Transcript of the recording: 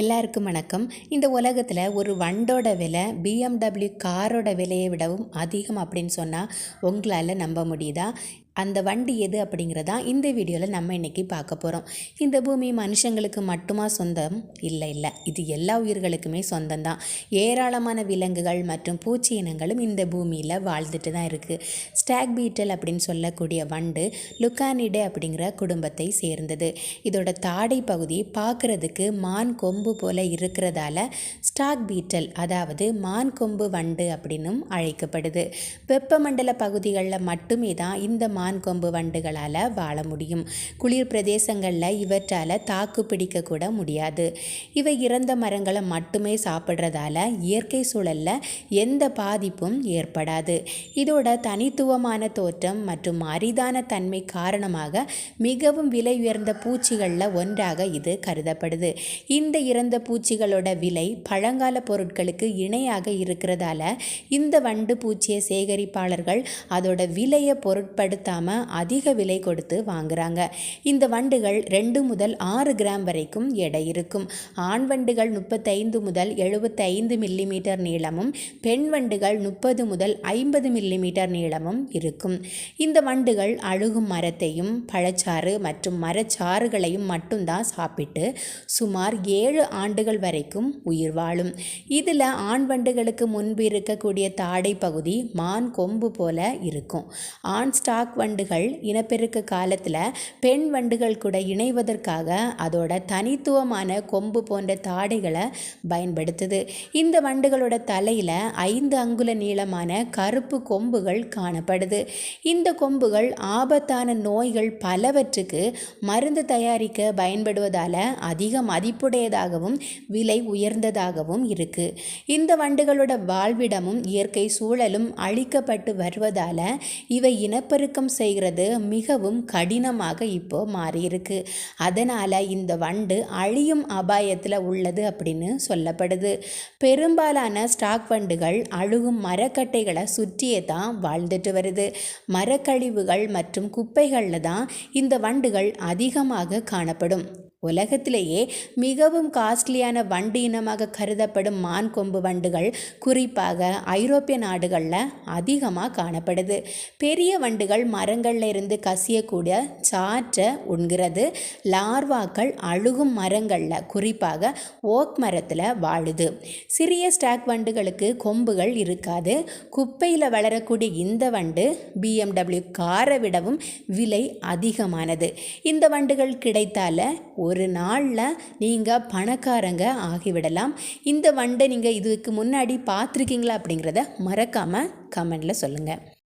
எல்லாருக்கும் வணக்கம். இந்த உலகத்தில் ஒரு வண்டோட விலை பிஎம்டபிள்யூ காரோட விலையை விடவும் அதிகம் அப்படின்னு சொன்னால் உங்களால் நம்ப முடியுதா? அந்த வண்டி எது அப்படிங்கிறதா இந்த வீடியோவில் நம்ம இன்றைக்கி பார்க்க போகிறோம் இந்த பூமி மனுஷங்களுக்கு மட்டுமா சொந்தம்? இல்லை இல்லை. இது எல்லா உயிர்களுக்குமே சொந்தம்தான் ஏராளமான விலங்குகள் மற்றும் பூச்சி இனங்களும் இந்த பூமியில் வாழ்ந்துட்டு தான் இருக்குது ஸ்டாக் பீட்டல் அப்படின்னு சொல்லக்கூடிய வண்டு லுக்கானிடே அப்படிங்கிற குடும்பத்தை சேர்ந்தது. இதோட தாடை பகுதி பார்க்குறதுக்கு மான் கொம்பு போல இருக்கிறதால ஸ்டாக் பீட்டல் அதாவது மான் கொம்பு வண்டு அப்படின்னும் அழைக்கப்படுது. வெப்பமண்டல பகுதிகளில் மட்டுமே தான் இந்த மான் கொம்பு வண்டுகளால் வாழ முடியும். குளிர் பிரதேசங்களில் இவற்றால் தாக்கு பிடிக்க கூட முடியாது. இவை இறந்த மரங்களை மட்டுமே சாப்பிட்றதால இயற்கை சூழலில் எந்த பாதிப்பும் ஏற்படாது. இதோட தனித்துவமான தோற்றம் மற்றும் அரிதான தன்மை காரணமாக மிகவும் விலை உயர்ந்த பூச்சிகளில் ஒன்றாக இது கருதப்படுது. இந்த இறந்த பூச்சிகளோட விலை பழங்கால பொருட்களுக்கு இணையாக இருக்கிறதால இந்த வண்டு பூச்சியை சேகரிப்பாளர்கள் அதோட விலையை பொருட்படுத்த படுத்தாமல் அதிக விலை கொடுத்து வாங்குறாங்க. இந்த வண்டுகள் ரெண்டு முதல் ஆறு கிராம் வரைக்கும் எடை இருக்கும். ஆண் வண்டுகள் முப்பத்தைந்து முதல் எழுபத்தைந்து மில்லிமீட்டர் நீளமும் பெண் வண்டுகள் முப்பது முதல் ஐம்பது மில்லிமீட்டர் நீளமும் இருக்கும். இந்த வண்டுகள் அழுகும் மரத்தையும் பழச்சாறு மற்றும் மரச்சாறுகளையும் மட்டும்தான் சாப்பிட்டு சுமார் ஏழு ஆண்டுகள் வரைக்கும் உயிர் வாழும். இதில் ஆண் வண்டுகளுக்கு முன்பு இருக்கக்கூடிய தாடை பகுதி மான் கொம்பு போல இருக்கும். ஆண் ஸ்டாக் வண்டுகள் இனப்பெருக்க காலத்தில் பெண் வண்டுகள் கூட இணைவதற்காக அதோட தனித்துவமான கொம்பு போன்ற தாடைகளை பயன்படுத்துது. இந்த வண்டுகளோட தலையில் ஐந்து அங்குல நீளமான கருப்பு கொம்புகள் காணப்படுது. இந்த கொம்புகள் ஆபத்தான நோய்கள் பலவற்றுக்கு மருந்து தயாரிக்க பயன்படுவதால் அதிக மதிப்புடையதாகவும் விலை உயர்ந்ததாகவும் இருக்குது இந்த வண்டுகளோட வாழ்விடமும் இயற்கை சூழலும் அழிக்கப்பட்டு வருவதால் இவை இனப்பெருக்கம் செய்கிறது மிகவும் கடினமாக இப்போ மாறியிருக்கு. அதனால் இந்த வண்டு அழியும் அபாயத்தில் உள்ளது அப்படின்னு சொல்லப்படுது. பெரும்பாலான ஸ்டாக் வண்டுகள் அழுகும் மரக்கட்டைகளை சுற்றியே தான் வாழ்ந்துட்டு வருது. மரக்கழிவுகள் மற்றும் குப்பைகளில் தான் இந்த வண்டுகள் அதிகமாக காணப்படும். உலகத்திலேயே மிகவும் காஸ்ட்லியான வண்டு இனமாக கருதப்படும் மான் கொம்பு வண்டுகள் குறிப்பாக ஐரோப்பிய நாடுகளில் அதிகமாக காணப்படுது. பெரிய வண்டுகள் மரங்களில் இருந்து கசியக்கூடிய சாற்றை உண்கிறது. லார்வாக்கள் அழுகும் மரங்களில் குறிப்பாக ஓக் மரத்தில் வாழுது. சிறிய ஸ்டாக் வண்டுகளுக்கு கொம்புகள் இருக்காது. குப்பையில் வளரக்கூடிய இந்த வண்டு பிஎம்டபிள்யூ காரை விடவும் விலை அதிகமானது. இந்த வண்டுகள் கிடைத்தால ஒரு நாளில் நீங்கள் பணக்காரங்க ஆகிவிடலாம். இந்த வண்டை நீங்கள் இதுக்கு முன்னாடி பார்த்துருக்கீங்களா அப்படிங்கிறத மறக்காமல் கமெண்டில் சொல்லுங்கள்